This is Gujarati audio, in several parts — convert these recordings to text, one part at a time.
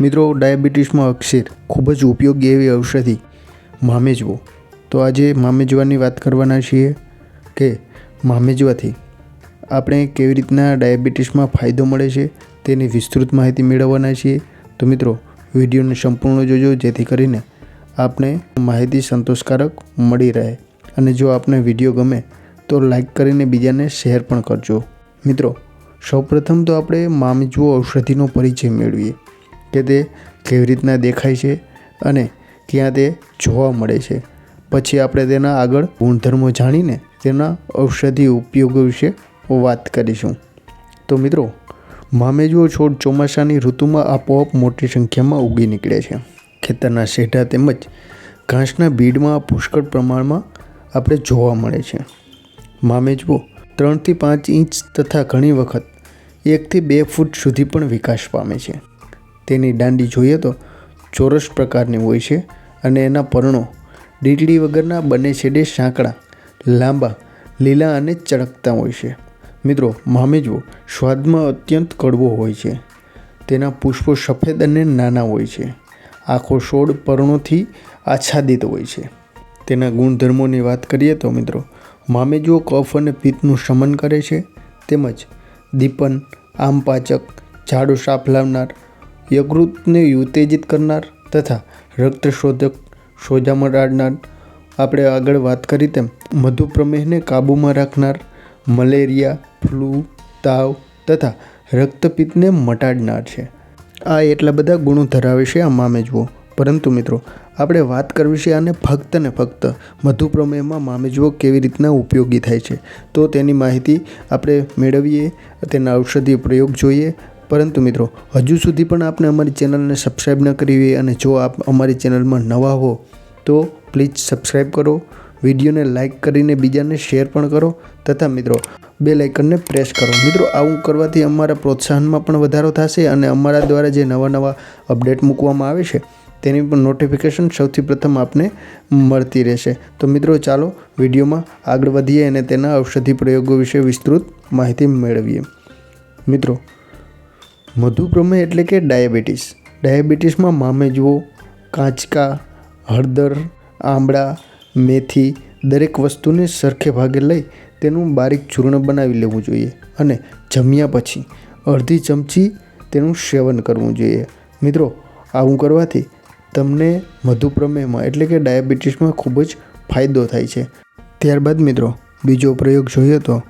મિત્રો, ડાયાબિટીસમાં અક્ષીર ખૂબ જ ઉપયોગી એવી ઔષધિ મામેજવો. તો આજે મામેજવાની વાત કરવાના છીએ કે મામેજવાથી આપણે કેવી રીતના ડાયાબિટીસમાં ફાયદો મળે છે તેની વિસ્તૃત માહિતી મેળવવાના છીએ. તો મિત્રો, વિડીયોને સંપૂર્ણ જોજો, જેથી કરીને આપણે માહિતી સંતોષકારક મળી રહે. અને જો આપને વીડિયો ગમે, તો લાઈક કરીને બીજાને શેર પણ કરજો. મિત્રો, સૌપ્રથમ તો આપણે મામેજવો ઔષધિનો પરિચય મેળવીએ. કે તે કેવી રીતના દેખાય છે અને ક્યાં તે જોવા મળે છે. પછી આપણે તેના આગળ ગુણધર્મો જાણીને તેના ઔષધિ ઉપયોગો વિશે વાત કરીશું. તો મિત્રો મામેજવો છોડ ચોમાસાની ઋતુમાં આપોઆપ મોટી સંખ્યામાં ઉગી નીકળે છે. ખેતરના શેઢા તેમજ ઘાસના ભીડમાં પુષ્કળ પ્રમાણમાં આપણે જોવા મળે છે. મામેજવો ત્રણથી પાંચ ઇંચ તથા ઘણી વખત એકથી બે ફૂટ સુધી પણ વિકાસ પામે છે. તેની દાંડી જોઈએ તો ચોરસ પ્રકારની હોય છે અને એના પર્ણો ડીટડી વગરના બંને છેડે સાંકડા, લાંબા, લીલા અને ચળકતા હોય છે. મિત્રો, મામેજવો સ્વાદમાં અત્યંત કડવો હોય છે. તેના પુષ્પો સફેદ અને નાના હોય છે. આખો છોડ પર્ણોથી આચ્છાદિત હોય છે. તેના ગુણધર્મોની વાત કરીએ તો મિત્રો, મામેજવો કફ અને પિત્તનું શમન કરે છે. તેમજ દીપન આમપાચક ઝાડુ સાફ લાવનાર યકૃતને ઉત્તેજિત કરનાર તથા રક્તશોધક સોજા મટાડનાર આપણે આગળ વાત કરી તેમ, મધુપ્રમેહને કાબૂમાં રાખનાર મલેરિયા, ફ્લૂ, તાવ તથા રક્તપિત્તને મટાડનાર છે. આ એટલા બધા ગુણો ધરાવે છે આ મામેજવો. પરંતુ મિત્રો, આપણે વાત કરવી છે અને ફક્ત ને ફક્ત મધુપ્રમેહમાં મામેજવો કેવી રીતના ઉપયોગી થાય છે. તો તેની માહિતી આપણે મેળવીએ, તેના ઔષધીય પ્રયોગ જોઈએ પરંતુ મિત્રો, હજુ સુધી પણ આપને અમારી ચેનલને સબસ્ક્રાઈબ ન કરી હોય અને જો આપ અમારી ચેનલમાં નવા હો, તો પ્લીઝ સબસ્ક્રાઈબ કરો, વિડીયોને લાઇક કરીને બીજાને શેર પણ કરો તથા મિત્રો બે લાઇકનને પ્રેસ કરો. મિત્રો, આવું કરવાથી અમારા પ્રોત્સાહનમાં પણ વધારો થશે અને અમારા દ્વારા જે નવા નવા અપડેટ મૂકવામાં આવે છે, તેની પણ નોટિફિકેશન સૌથી પ્રથમ આપને મળતી રહેશે. તો મિત્રો, ચાલો વિડીયોમાં આગળ વધીએ અને તેના ઔષધિ પ્રયોગો વિશે વિસ્તૃત માહિતી મેળવીએ. મિત્રો મધુપ્રમેહ એટલે કે ડાયાબિટીસ. ડાયાબિટીસમાં મામેજવો કાચકા, હળદર આંબળા મેથી દરેક વસ્તુને સરખે ભાગે લઈ તેનું બારીક ચૂર્ણ બનાવી લેવું જોઈએ અને જમ્યા પછી અડધી ચમચી તેનું સેવન કરવું જોઈએ. મિત્રો, આવું કરવાથી તમને મધુપ્રમેહમાં એટલે કે ડાયાબિટીસમાં ખૂબ જ ફાયદો થાય છે. ત્યારબાદ મિત્રો, બીજો પ્રયોગ જોઈએ તો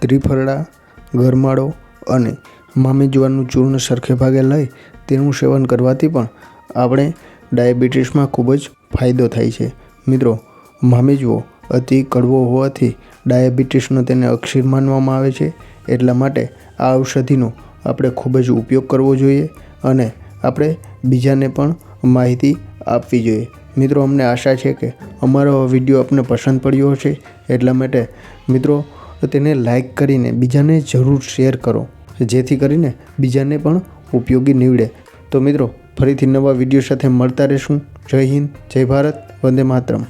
ત્રિફળા, ગરમાળો અને મામેજવાનું ચૂર્ણ સરખે ભાગે લઈ તેનું સેવન કરવાથી પણ આપણે ડાયાબિટીસમાં ખૂબ જ ફાયદો થાય છે. મિત્રો, મામી જુઓ, અતિ કડવો હોવાથી ડાયાબિટીસનો તેને અક્ષીર માનવામાં આવે છે. એટલા માટે આ ઔષધિનો આપણે ખૂબ જ ઉપયોગ કરવો જોઈએ અને આપણે બીજાને પણ માહિતી આપવી જોઈએ. મિત્રો, અમને આશા છે કે અમારો વીડિયો આપને પસંદ પડ્યો હશે. એટલા માટે, મિત્રો, તેને લાઈક કરીને બીજાને જરૂર શેર કરો. જેથી કરીને બીજાને પણ ઉપયોગી નીવડે. તો મિત્રો, ફરીથી નવા વીડિયો સાથે મળતા રહેશું. જય હિન્દ, જય ભારત, વંદે માતરમ.